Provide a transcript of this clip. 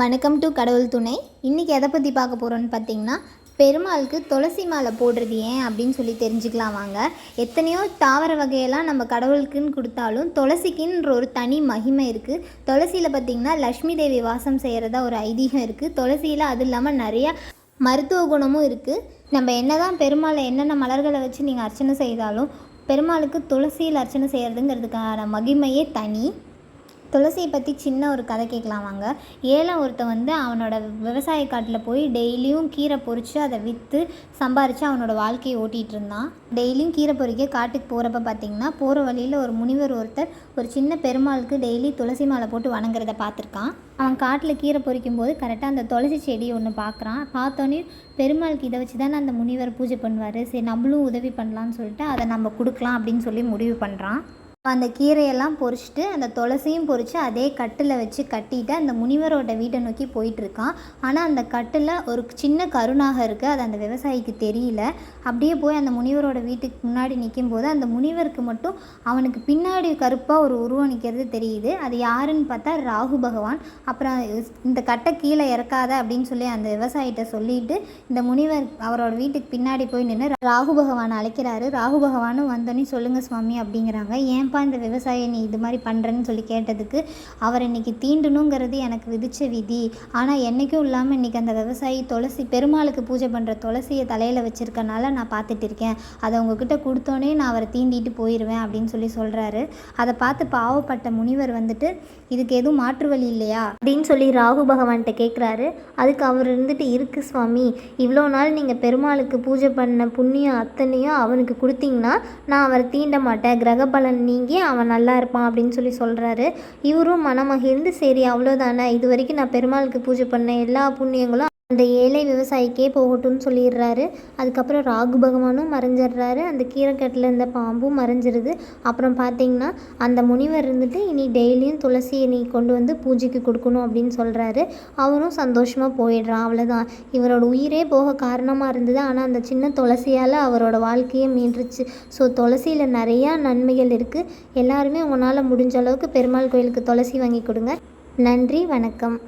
வணக்கம் டு கடவுள் துணை. இன்றைக்கி எதை பற்றி பார்க்க போகிறோன்னு பார்த்தீங்கன்னா பெருமாளுக்கு துளசி மாலை போடுறது ஏன் அப்படின்னு சொல்லி தெரிஞ்சுக்கலாம் வாங்க. எத்தனையோ தாவர வகையெல்லாம் நம்ம கடவுளுக்குன்னு கொடுத்தாலும் துளசிக்குன்ற ஒரு தனி மகிமை இருக்குது துளசியில் பார்த்திங்கன்னா லக்ஷ்மி தேவி வாசம் செய்கிறதா ஒரு ஐதீகம் இருக்குது துளசியில் அது இல்லாமல் நிறையா மருத்துவ குணமும் இருக்குது நம்ம என்ன தான் பெருமாளை என்னென்ன மலர்களை வச்சு நீங்கள் அர்ச்சனை செய்தாலும் பெருமாளுக்கு துளசியில் அர்ச்சனை செய்கிறதுங்கிறதுக்கான மகிமையே தனி. துளசியை பற்றி சின்ன ஒரு கதை கேட்கலாம் வாங்க. ஏழை ஒருத்தன் வந்து அவனோட விவசாய காட்டில் போய் டெய்லியும் கீரை பொறிச்சு அதை விற்று சம்பாரித்து அவனோட வாழ்க்கையை ஓட்டிகிட்டு இருந்தான். டெய்லியும் கீரை பொறிக்க காட்டுக்கு போகிறப்ப பார்த்தீங்கன்னா போகிற வழியில் ஒரு முனிவர் ஒருத்தர் ஒரு சின்ன பெருமாளுக்கு டெய்லி துளசி மாலை போட்டு வணங்குறத பார்த்துருக்கான் அவன் காட்டில் கீரை பொறிக்கும் போது கரெக்டாக அந்த துளசி செடி ஒன்று பார்க்குறான் பார்த்தோன்னே பெருமாளுக்கு இதை வச்சு தானே அந்த முனிவர் பூஜை பண்ணுவார். சரி நம்மளும் உதவி பண்ணலான்னு சொல்லிட்டு அதை நம்ம கொடுக்கலாம் அப்படின்னு சொல்லி முடிவு பண்ணுறான் அந்த கீரையெல்லாம் பொறிச்சிட்டு அந்த துளசியும் பொறிச்சு அதே கட்டில் வச்சு கட்டிட்டு அந்த முனிவரோட வீட்டை நோக்கி போயிட்டுருக்கான். ஆனால் அந்த கட்டில் ஒரு சின்ன கருணாக இருக்குது அது அந்த விவசாயிக்கு தெரியல. அப்படியே போய் அந்த முனிவரோட வீட்டுக்கு முன்னாடி நிற்கும் போது அந்த முனிவருக்கு மட்டும் அவனுக்கு பின்னாடி கருப்பாக ஒரு உருவம் நிற்கிறது தெரியுது. அது யாருன்னு பார்த்தா ராகு பகவான். அப்புறம் இந்த கட்டை கீழே இறக்காத அப்படின்னு சொல்லி அந்த விவசாயிகிட்ட சொல்லிட்டு இந்த முனிவர் அவரோட வீட்டுக்கு பின்னாடி போய் நின்று ராகு பகவான் அழைக்கிறாரு. ராகு பகவானும் வந்தோன்னே சொல்லுங்கள் சுவாமி அப்படிங்கிறாங்க. ஏன் ஏன்பா இந்த விவசாயி நீ இது மாதிரி பண்ணுறேன்னு சொல்லி கேட்டதுக்கு அவர் இன்னைக்கு தீண்டணுங்கிறது எனக்கு விதிச்ச விதி. ஆனால் என்றைக்கும் இல்லாமல் இன்றைக்கி அந்த விவசாயி துளசி பெருமாளுக்கு பூஜை பண்ணுற துளசியை தலையில் வச்சுருக்கனால நான் பார்த்துட்டு இருக்கேன். அதை உங்ககிட்ட கொடுத்தோன்னே நான் அவரை தீண்டிட்டு போயிடுவேன் அப்படின்னு சொல்லி சொல்கிறாரு அதை பார்த்து பாவப்பட்ட முனிவர் வந்துட்டு இதுக்கு எதுவும் மாற்று வழி இல்லையா? அப்படின்னு சொல்லி ராகு பகவான்கிட்ட கேட்குறாரு அதுக்கு அவர் இருந்துட்டு இருக்கு சுவாமி. இவ்வளோ நாள் நீங்கள் பெருமாளுக்கு பூஜை பண்ண புண்ணியம் அத்தனையும் அவனுக்கு கொடுத்தீங்கன்னா நான் அவரை தீண்ட மாட்டேன். கிரக பலன் வாங்கி அவன் நல்லா இருப்பான் அப்படின்னு சொல்லி சொல்கிறாரு இவரும் மனமகிழ்ந்து சரி அவ்வளோதானே இது வரைக்கும் நான் பெருமாளுக்கு பூஜை பண்ண எல்லா புண்ணியங்களும் அந்த ஏழை விவசாயிக்கே போகட்டும்னு சொல்லிடுறாரு. அதுக்கப்புறம் ராகு பகவானும் மறைஞ்சிடுறாரு. அந்த கீரைக்கட்டில் இருந்த பாம்பும் மறைஞ்சிருது. அப்புறம் பார்த்தீங்கன்னா அந்த முனிவர் இருந்துட்டு இனி டெய்லியும் துளசியை நீ கொண்டு வந்து பூஜைக்கு கொடுக்கணும் அப்படின்னு சொல்கிறாரு அவரும் சந்தோஷமாக போயிடுறான். அவ்வளோதான் இவரோட உயிரே போக காரணமாக இருந்தது. ஆனால் அந்த சின்ன துளசியால் அவரோட வாழ்க்கையை மீண்டுருச்சு ஸோ துளசியில் நிறையா நன்மைகள் இருக்குது எல்லாருமே உங்களால் முடிஞ்ச அளவுக்கு பெருமாள் கோயிலுக்கு துளசி வாங்கி கொடுங்க. நன்றி வணக்கம்.